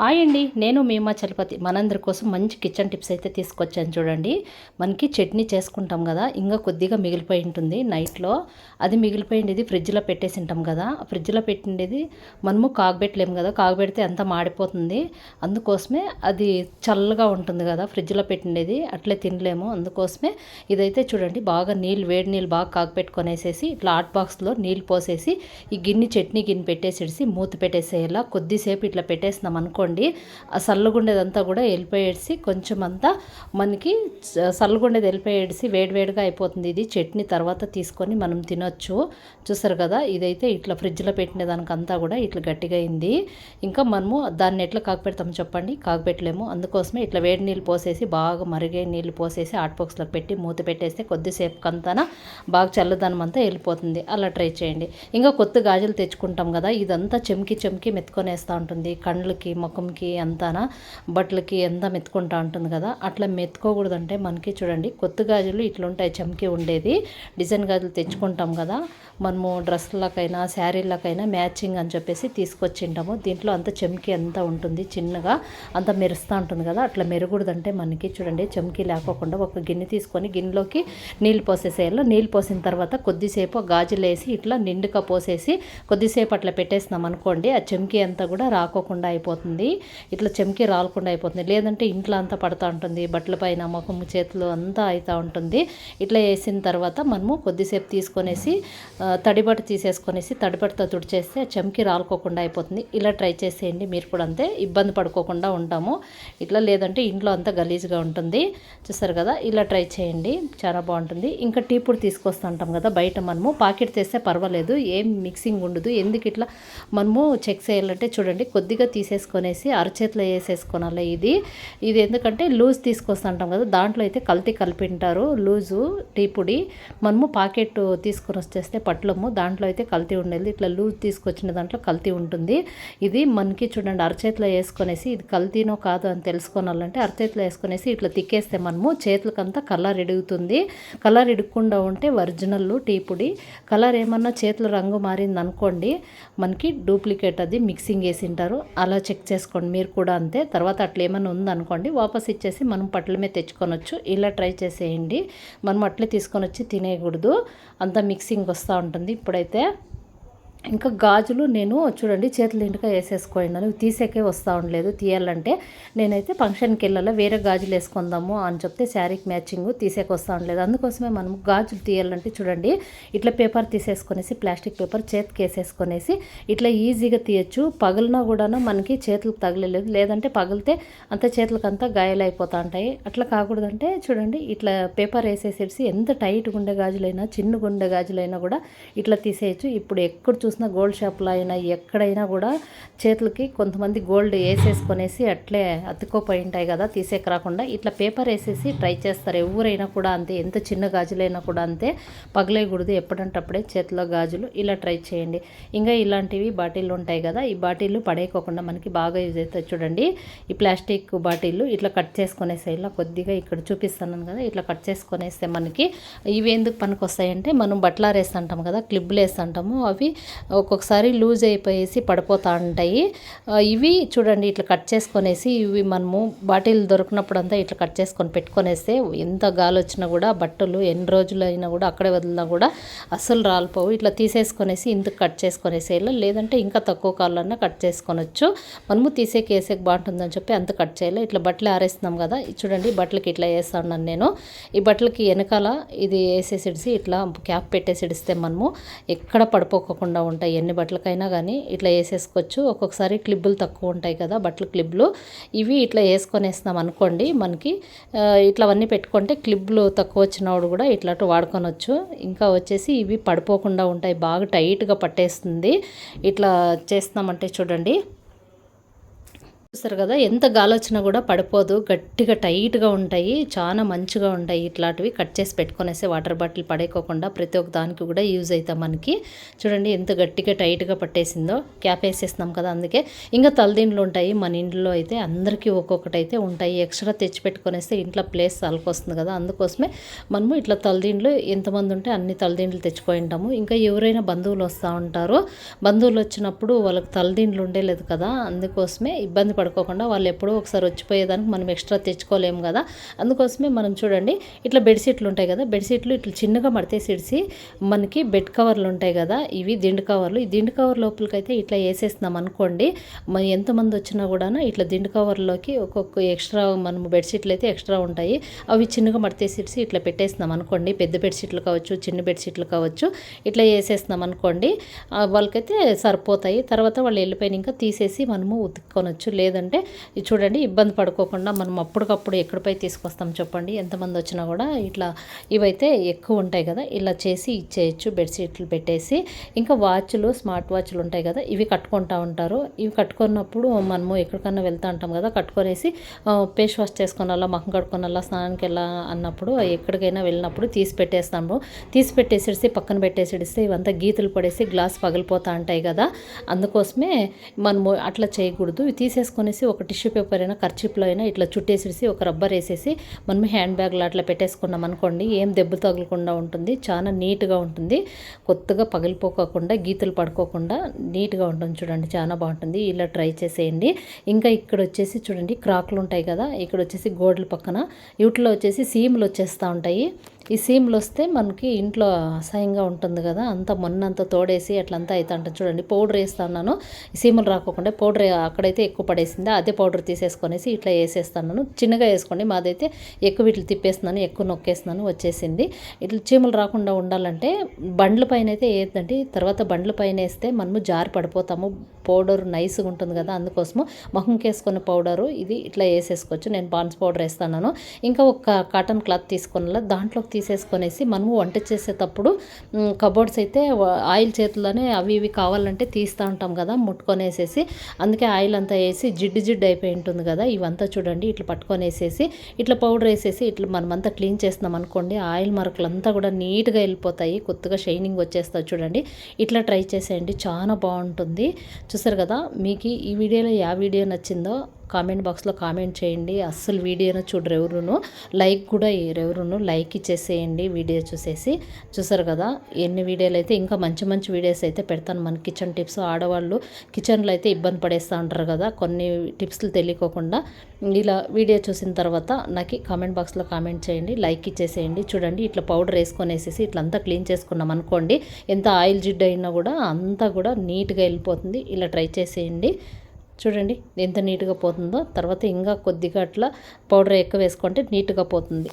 Hi అండి నేను మీమా చలపతి. మనందరి కోసం మంచి కిచెన్ టిప్స్ అయితే తీసుకొచ్చాను చూడండి. మనకి చట్నీ చేసుకుంటాం కదా ఇంకా కొద్దిగా మిగిలిపోయి ఉంటుంది నైట్లో. అది మిగిలిపోయిండేది ఫ్రిడ్జ్లో పెట్టేసి ఉంటాం కదా ఫ్రిడ్జ్లో పెట్టిండేది మనము కాగబెట్టలేము కదా కాగబెడితే అంతా మాడిపోతుంది. అందుకోసమే అది చల్లగా ఉంటుంది కదా ఫ్రిడ్జ్లో పెట్టిండేది అట్లే తినలేము. అందుకోసమే ఇదైతే చూడండి బాగా నీళ్ళు వేడి నీళ్ళు బాగా కాగపెట్టుకొనేసేసి ఇట్లా హాట్ బాక్స్లో నీళ్ళు పోసేసి ఈ గిన్నె చట్నీ గిన్నె పెట్టేసేసి మూత పెట్టేసేయాలా. కొద్దిసేపు ఇట్లా పెట్టేసినాం అనుకోండి ఆ సల్లగుండేదంతా కూడా వెళ్ళిపోయేసి కొంచెం అంతా మనకి సల్లగుండేది వెళ్ళిపోయేసి వేడివేడిగా అయిపోతుంది. ఇది చట్నీ తర్వాత తీసుకొని మనం తినొచ్చు. చూసారు కదా? ఇదైతే ఇట్లా ఫ్రిడ్జ్లో పెట్టిన దానికంతా కూడా ఇట్లా గట్టిగా అయింది ఇంకా మనము దాన్ని ఎట్లా కాకపెడతాం చెప్పండి? కాకపెట్టలేము. అందుకోసమే ఇట్లా వేడి నీళ్ళు పోసేసి బాగా మరిగే నీళ్ళు పోసేసి హాట్ బాక్స్లోకి పెట్టి మూత పెట్టేస్తే కొద్దిసేపు కంతాన బాగా చల్లదనం అంతా వెళ్ళిపోతుంది. అలా ట్రై చేయండి. ఇంకా కొత్త గాజులు తెచ్చుకుంటాం కదా? ఇదంతా చెమ్కి చెమ్కి మెత్తుకొనేస్తూ ఉంటుంది. కండ్లకి ముఖంకి అంతానా బట్టలకి ఎంత మెత్తుకుంటా ఉంటుంది కదా అట్లా మెత్తుకోకూడదంటే మనకి చూడండి కొత్త గాజులు ఇట్లుంటాయి చమ్కి ఉండేది. డిజైన్ గాజులు తెచ్చుకుంటాం కదా మనము డ్రెస్లకైనా శారీలకైనా మ్యాచింగ్ అని చెప్పేసి తీసుకొచ్చింటాము. దీంట్లో అంత చెమ్కి అంతా ఉంటుంది చిన్నగా అంత మెరుస్తూ ఉంటుంది కదా అట్లా మెరగకూడదంటే మనకి చూడండి చెమ్కి లేకోకుండా ఒక గిన్నె తీసుకొని గిన్నెలోకి నీళ్ళు పోసేసేయాలి. నీళ్ళు పోసిన తర్వాత కొద్దిసేపు గాజులు వేసి ఇట్లా నిండుగా పోసేసి కొద్దిసేపు అట్లా పెట్టేసినాం అనుకోండి ఆ చెమ్కి అంతా కూడా రాకోకుండా అయిపోతుంది. ఇట్లా చెమ్కి రాలకుండా అయిపోతుంది. లేదంటే ఇంట్లో అంతా పడుతూ ఉంటుంది. బట్టల పైన ముఖం చేతులు అంతా అవుతూ ఉంటుంది. ఇట్లా వేసిన తర్వాత మనము కొద్దిసేపు తీసుకొనేసి తడిబట్ట తీసేసుకొనేసి తడిబట్టతో తుడిచేస్తే చెమ్కి రాలుకోకుండా అయిపోతుంది. ఇలా ట్రై చేసేయండి. మీరు కూడా అంతే ఇబ్బంది పడుకోకుండా ఉంటాము. ఇట్లా లేదంటే ఇంట్లో అంతా గలీజ్గా ఉంటుంది. చూస్తారు కదా? ఇలా ట్రై చేయండి. చాలా బాగుంటుంది. ఇంకా టీ పొడి తీసుకొస్తుంటాం కదా? బయట మనము పాకెట్ తెస్తే పర్వాలేదు. ఏం మిక్సింగ్ ఉండదు. ఎందుకు ఇట్లా మనము చెక్ చేయాలంటే చూడండి కొద్దిగా తీసేసుకొనేసి అరచేతిలో వేసేసుకోనాలి ఇది. ఇది ఎందుకంటే లూజ్ తీసుకొస్తుంటాం కదా దాంట్లో అయితే కల్తీ కలిపింటారు. లూజు టీ పొడి మనము పాకెట్ తీసుకొని వచ్చేస్తే పట్లము దాంట్లో అయితే కల్తీ ఉండేది. ఇట్లా లూజ్ తీసుకొచ్చిన దాంట్లో కల్తీ ఉంటుంది. ఇది మనకి చూడండి అరచేతిలో వేసుకొనేసి ఇది కల్తీనో కాదు అని తెలుసుకోవాలంటే అరచేతిలో వేసుకొనేసి ఇట్లా తిక్కేస్తే మనము చేతులకంతా కలర్ ఎడుగుతుంది. కలర్ ఎడుక్కుండా ఉంటే ఒరిజినల్ టీ పొడి. కలర్ ఏమన్నా చేతుల రంగు మారింది అనుకోండి మనకి డూప్లికేట్ అది మిక్సింగ్ వేసింటారు. అలా చెక్ చేసుకోండి. మీరు కూడా అంతే. తర్వాత అట్లా ఏమైనా ఉందనుకోండి వాపస్ ఇచ్చేసి మనం పట్లమే తెచ్చుకొనొచ్చు. ఇలా ట్రై చేసేయండి. మనం అట్లే తీసుకొని వచ్చి తినేయకూడదు. అంతా మిక్సింగ్ వస్తూ ఉంటుంది. ఇప్పుడైతే ఇంకా గాజులు నేను చూడండి చేతులు ఇంటికా వేసేసుకోండి. తీసేకే వస్తూ ఉండలేదు. తీయాలంటే నేనైతే ఫంక్షన్కి వెళ్ళాలి వేరే గాజులు వేసుకుందాము అని చెప్తే శారీకి మ్యాచింగ్ తీసేకి వస్తూ ఉండలేదు. అందుకోసమే మనం గాజులు తీయాలంటే చూడండి ఇట్లా పేపర్ తీసేసుకొనేసి ప్లాస్టిక్ పేపర్ చేతికి వేసేసుకొనేసి ఇట్లా ఈజీగా తీయచ్చు. పగిలినా కూడా మనకి చేతులకు తగలలేదు. లేదంటే పగిలితే అంత చేతులకంతా అంతా అయిపోతూ ఉంటాయి. అట్లా కాకూడదంటే చూడండి ఇట్లా పేపర్ వేసేసేసి ఎంత టైట్ గుండె గాజులైనా చిన్న గుండె గాజులైనా కూడా ఇట్లా తీసేయచ్చు. ఇప్పుడు ఎక్కడ చూసినా గోల్డ్ షాప్లో అయినా ఎక్కడైనా కూడా చేతులకి కొంతమంది గోల్డ్ వేసేసుకొనేసి అట్లే అతుక్కోపోయి ఉంటాయి కదా తీసేక రాకుండా ఇట్లా పేపర్ వేసేసి ట్రై చేస్తారు. ఎవరైనా కూడా అంతే ఎంత చిన్న గాజులైనా కూడా అంతే. పగలేయకూడదు ఎప్పుడంటప్పుడే చేతిలో గాజులు ఇలా ట్రై చేయండి. ఇంకా ఇలాంటివి బాటిల్లు ఉంటాయి కదా ఈ బాటిల్లు పడేయకోకుండా మనకి బాగా యూజ్ అవుతుంది చూడండి. ఈ ప్లాస్టిక్ బాటిల్లు ఇట్లా కట్ చేసుకునేస్తే ఇలా కొద్దిగా ఇక్కడ చూపిస్తున్నాను కదా ఇట్లా కట్ చేసుకునేస్తే మనకి ఇవి ఎందుకు పనికి వస్తాయంటే మనం బట్టలారేస్తుంటాం కదా క్లిప్లు వేస్తుంటాము అవి ఒక్కొక్కసారి లూజ్ అయిపోయేసి పడిపోతూ ఉంటాయి. ఇవి చూడండి ఇట్లా కట్ చేసుకొనేసి ఇవి మనము బాటిల్ దొరికినప్పుడు అంతా ఇట్లా కట్ చేసుకొని పెట్టుకొనేస్తే ఎంత గాలి వచ్చినా కూడా బట్టలు ఎన్ని రోజులు అయినా కూడా అక్కడే వదిలినా కూడా అస్సలు రాలిపోవు. ఇట్లా తీసేసుకొనేసి ఇందుకు కట్ చేసుకొనేసి లేదంటే ఇంకా తక్కువ కాళ్ళన్నా కట్ చేసుకొనొచ్చు. మనము తీసేకి వేసేకి బాగుంటుందని చెప్పి అంత కట్ చేయాలి. ఇట్లా బట్టలు ఆరేస్తున్నాం కదా చూడండి బట్టలకి ఇట్లా వేస్తా ఉన్నాను నేను. ఈ బట్టలకి వెనకాల ఇది వేసేసిడిసి ఇట్లా క్యాప్ పెట్టేసి ఇడిస్తే మనము ఎక్కడ పడిపోకుండా ఉంటాయి. ఎన్ని బట్టలకైనా కానీ ఇట్లా వేసేసుకోవచ్చు. ఒక్కొక్కసారి క్లిబ్బులు తక్కువ ఉంటాయి కదా బట్టల క్లిబ్బులు ఇవి ఇట్లా వేసుకొనేస్తున్నాం అనుకోండి మనకి ఇట్లవన్నీ పెట్టుకుంటే క్లిబ్బులు తక్కువ వచ్చినప్పుడు కూడా ఇట్లా వాడుకొనొచ్చు. ఇంకా వచ్చేసి ఇవి పడిపోకుండా ఉంటాయి. బాగా టైట్గా పట్టేస్తుంది. ఇట్లా చేస్తున్నామంటే చూడండి. చూస్తారు కదా ఎంత గాలి వచ్చినా కూడా పడిపోదు. గట్టిగా టైట్గా ఉంటాయి చాలా మంచిగా ఉంటాయి ఇట్లాంటివి కట్ చేసి పెట్టుకునేసి వాటర్ బాటిల్ పడేకోకుండా ప్రతి ఒక్క దానికి కూడా యూజ్ అవుతాం మనకి. చూడండి ఎంత గట్టిగా టైట్గా పట్టేసిందో క్యాప్ వేసేస్తున్నాం కదా అందుకే. ఇంకా తలదిండ్లు ఉంటాయి మన ఇంట్లో అయితే అందరికీ ఒక్కొక్కటి అయితే ఉంటాయి. ఎక్స్ట్రా తెచ్చి పెట్టుకునేస్తే ఇంట్లో ప్లేస్ తలకొస్తుంది కదా అందుకోసమే మనము ఇట్లా తలదిండ్లు ఎంతమంది ఉంటే అన్ని తలదిండ్లు తెచ్చిపోయి ఉంటాము. ఇంకా ఎవరైనా బంధువులు వస్తూ ఉంటారు. బంధువులు వచ్చినప్పుడు వాళ్ళకి తలదిండ్లు ఉండేలేదు కదా అందుకోసమే ఇబ్బంది పడ పడుకోకుండా వాళ్ళు ఎప్పుడో ఒకసారి వచ్చిపోయేదానికి మనం ఎక్స్ట్రా తెచ్చుకోలేము కదా. అందుకోసమే మనం చూడండి ఇట్లా బెడ్షీట్లు ఉంటాయి కదా. బెడ్షీట్లు ఇట్లా చిన్నగా మడతేసిడిసి మనకి బెడ్ కవర్లు ఉంటాయి కదా. ఇవి దిండు కవర్లు ఈ దిండు కవర్ లోపలికైతే ఇట్లా వేసేస్తున్నాం అనుకోండి ఎంతమంది వచ్చినా కూడా ఇట్లా దిండు కవర్లోకి ఒక్కొక్క ఎక్స్ట్రా మనం బెడ్షీట్లు అయితే ఎక్స్ట్రా ఉంటాయి. అవి చిన్నగా మడతేసిడిసి ఇట్లా పెట్టేస్తున్నాం అనుకోండి. పెద్ద బెడ్షీట్లు కావచ్చు చిన్న బెడ్షీట్లు కావచ్చు ఇట్లా వేసేస్తున్నాం అనుకోండి వాళ్ళకైతే సరిపోతాయి. తర్వాత వాళ్ళు వెళ్ళిపోయిన ఇంకా తీసేసి మనము ఉతుక్కొనొచ్చు. లేదంటే చూడండి ఇబ్బంది పడుకోకుండా మనం అప్పటికప్పుడు ఎక్కడిపై తీసుకొస్తాం చెప్పండి. ఎంతమంది వచ్చినా కూడా ఇట్లా ఇవైతే ఎక్కువ ఉంటాయి కదా ఇలా చేసి ఇచ్చేయచ్చు బెడ్షీట్లు పెట్టేసి. ఇంకా వాచ్లు స్మార్ట్ వాచ్లు ఉంటాయి కదా ఇవి కట్టుకుంటా ఉంటారు. ఇవి కట్టుకున్నప్పుడు మనము ఎక్కడికన్నా వెళ్తా ఉంటాం కదా కట్టుకొనేసి ఫేస్ వాష్ చేసుకునాలా మహం కడుక్కొనాలా స్నానానికి వెళ్ళా అన్నప్పుడు ఎక్కడికైనా వెళ్ళినప్పుడు తీసి పెట్టేస్తాము. తీసి పెట్టేసేసి పక్కన పెట్టేసేస్తే ఇవంతా గీతలు పడేసి గ్లాస్ పగిలిపోతూ ఉంటాయి కదా. అందుకోసమే మనము అట్లా చేయకూడదు. ఇవి తీసేసుకొనేసి ఒక టిష్యూ పేపర్ అయినా ఖర్చీప్లో అయినా ఇట్లా చుట్టేసేసి ఒక రబ్బర్ వేసేసి మనం హ్యాండ్ బ్యాగ్లో అట్లా పెట్టేసుకున్నాం అనుకోండి ఏం దెబ్బ తగలకుండా ఉంటుంది చాలా నీట్గా ఉంటుంది. కొత్తగా పగిలిపోకోకుండా గీతలు పడుకోకుండా నీట్గా ఉంటుంది చూడండి చాలా బాగుంటుంది. ఇలా ట్రై చేసేయండి. ఇంకా ఇక్కడ వచ్చేసి చూడండి క్రాక్లు ఉంటాయి కదా ఇక్కడ వచ్చేసి గోడల పక్కన వీటిలో వచ్చేసి సీములు వచ్చేస్తూ ఉంటాయి. ఈ సీమ్లు వస్తే మనకి ఇంట్లో అసహ్యంగా ఉంటుంది కదా అంత మొన్నంత తోడేసి అట్లంతా అయితే ఉంటుంది చూడండి పౌడర్ వేస్తున్నాను. సీములు రాకోకుండా పౌడర్ అక్కడైతే ఎక్కువ పడేసింది. అదే పౌడర్ తీసేసుకొనేసి ఇట్లా వేసేస్తున్నాను. చిన్నగా వేసుకోండి. మాదైతే ఎక్కువ వీటిని తిప్పేస్తున్నాను ఎక్కువ నొక్కేస్తున్నాను వచ్చేసింది. ఇట్లా చీమలు రాకుండా ఉండాలంటే బండ్ల పైన అయితే ఏంటంటే తర్వాత బండ్ల పైన వేస్తే మనము జారి పడిపోతాము. పౌడర్ నైస్గా ఉంటుంది కదా అందుకోసము మొహంకి వేసుకున్న పౌడరు ఇది ఇట్లా వేసేసుకోవచ్చు. నేను పాన్స్ పౌడర్ వేస్తున్నాను. ఇంకా ఒక కాటన్ క్లాత్ తీసుకున్న దాంట్లోకి తీసేసుకొనేసి మనము వంట చేసేటప్పుడు కబోర్డ్స్ అయితే ఆయిల్ చేతుల్లోనే అవి ఇవి కావాలంటే తీస్తూ ఉంటాం కదా ముట్టుకొనేసేసి. అందుకే ఆయిల్ అంతా వేసి జిడ్డు జిడ్డు అయిపోయి ఉంటుంది కదా ఇవంతా చూడండి ఇట్లా పట్టుకొనేసేసి ఇట్లా పౌడర్ వేసేసి ఇట్లా మనమంతా క్లీన్ చేస్తున్నాం అనుకోండి ఆయిల్ మరకలంతా కూడా నీట్గా వెళ్ళిపోతాయి కొత్తగా షైనింగ్ వచ్చేస్తుంది చూడండి. ఇట్లా ట్రై చేసేయండి చాలా బాగుంటుంది. చూసారు కదా మీకు ఈ వీడియోలో యా వీడియో నచ్చిందో కామెంట్ బాక్స్లో కామెంట్ చేయండి. అస్సలు వీడియోను చూడరు ఎవరును. లైక్ కూడా ఎవరును. లైక్ ఇచ్చేసేయండి వీడియో చూసేసి. చూసారు కదా ఎన్ని వీడియోలు అయితే ఇంకా మంచి మంచి వీడియోస్ అయితే పెడతాను మన కిచెన్ టిప్స్. ఆడవాళ్ళు కిచెన్లో అయితే ఇబ్బంది పడేస్తూ ఉంటారు కదా కొన్ని టిప్స్లు తెలియకోకుండా. ఇలా వీడియో చూసిన తర్వాత నాకు కామెంట్ బాక్స్లో కామెంట్ చేయండి లైక్ ఇచ్చేసేయండి. చూడండి ఇట్లా పౌడర్ వేసుకొనేసేసి ఇట్లంతా క్లీన్ చేసుకున్నాం అనుకోండి ఎంత ఆయిల్ జిడ్డు అయినా కూడా అంతా కూడా నీట్గా వెళ్ళిపోతుంది. ఇలా ట్రై చేసేయండి. చూడండి ఎంత నీట్గా పోతుందో. తర్వాత ఇంకా కొద్దిగా అట్లా పౌడర్ ఎక్కువ వేసుకుంటే నీట్గా పోతుంది.